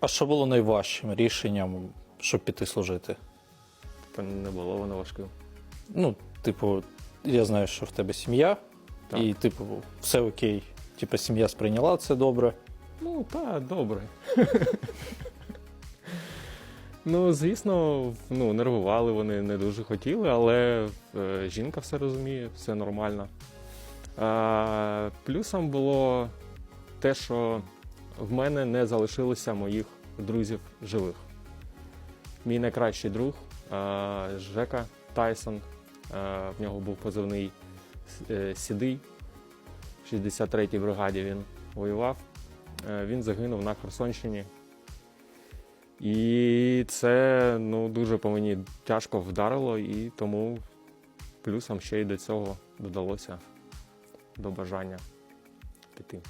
А що було найважчим рішенням, щоб піти служити? Та не було воно важким. Ну, типу, я знаю, що в тебе сім'я, Так. і, типу, все окей. Типу, сім'я сприйняла це добре. Ну, та, добре. ну, звісно, ну, нервували вони, не дуже хотіли, але е, жінка все розуміє, все нормально. А, плюсом було те, що в мене не залишилося моїх друзів живих. Мій найкращий друг Жека Тайсон. в нього був позивний е, Сідий. В 63-й бригаді він воював. Е, Він загинув на Херсонщині. І це ну, дуже по мені тяжко вдарило, і тому плюсом ще й до цього додалося до бажання піти.